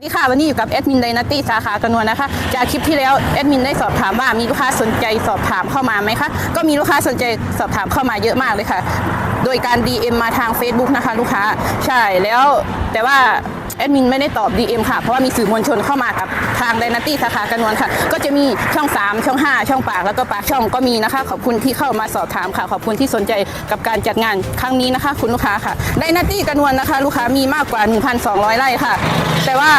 สวัสดีค่ะ วันนี้อยู่กับแอดมินไดนาตี้สาขากนวนนะคะ จากคลิปที่แล้วแอดมินได้สอบถามว่ามีลูกค้าสนใจสอบถามเข้ามาไหมคะ ก็มีลูกค้าสนใจสอบถามเข้ามาเยอะมากเลยค่ะ โดยการ DM มาทาง Facebook นะคะ ลูกค้า ใช่แล้วแต่ว่า แอดมินไม่ได้ตอบ DM ค่ะ เพราะว่ามีสื่อมวลชนเข้ามากับทางไดนาตี้สาขากระนวลค่ะ ก็จะมีช่อง 3 ช่อง 5 ช่องปากแล้วก็ปากช่องก็มีนะคะ ขอบคุณที่เข้ามาสอบถามค่ะ ขอบคุณที่สนใจกับการจัดงานครั้งนี้นะคะ คุณลูกค้าค่ะไดนาตี้กระนวลนะคะ ลูกค้ามีมากกว่า 1,200 ไร่ค่ะ แต่ว่า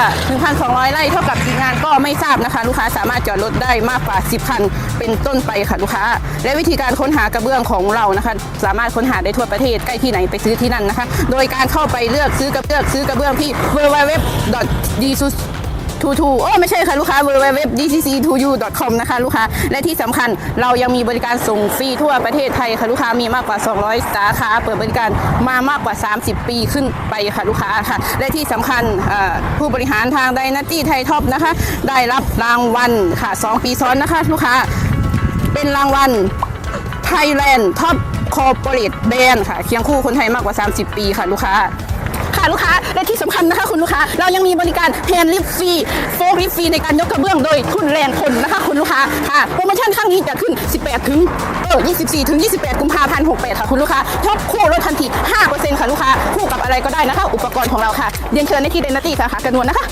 1,200 ไร่เท่ากับกี่งานก็ไม่ทราบนะคะ ลูกค้าสามารถจอดรถได้มากกว่า 10คันเป็นต้นไปค่ะลูกค้า และวิธีการค้นหากระเบื้องของเรานะคะ สามารถค้นหาได้ทั่วประเทศใกล้ที่ไหนไปซื้อที่นั่นนะคะ โดยการเข้าไปเลือกซื้อกระเบื้องซื้อกระเบื้องที่ www.dsus ทูทูโอ้ไม่ใช่ค่ะลูกค้า www.dcc2u.com นะคะลูกค้า และที่สำคัญเรายังมีบริการส่งฟรีทั่วประเทศไทยค่ะลูกค้ามีมากกว่า 200 สาขาเปิดบริการมามากกว่า 30 ปีขึ้นไปค่ะลูกค้าค่ะ และที่สำคัญผู้บริหารทางไดนาตี้ไทยท็อปนะคะ ได้รับรางวัลค่ะ 2 ปีซ้อนนะคะลูกค้า เป็นรางวัล Thailand Top Corporate Brand ค่ะเคียงคู่คนไทยมากกว่า 30 ปีค่ะลูกค้า ค่ะลูกค้าและที่สำคัญนะคะคุณลูกค้า เรายังมีบริการแฮนด์ลิฟต์ฟรีโฟล์ลิฟต์ฟรีในการยกกระเบื้องโดยทุนแรงคนนะคะคุณลูกค้าค่ะโปรโมชั่นครั้งนี้จะขึ้น 18 ถึงเออ24 ถึง 28 กุมภาพันธ์ 68 ค่ะคุณลูกค้าทบคู่ลดทันที 5%ค่ะลูกค้าคู่กับอะไรก็ได้นะคะ อุปกรณ์ของเราค่ะเรียนเชิญในที่เดนนาตี้สาขากระนวลนะคะ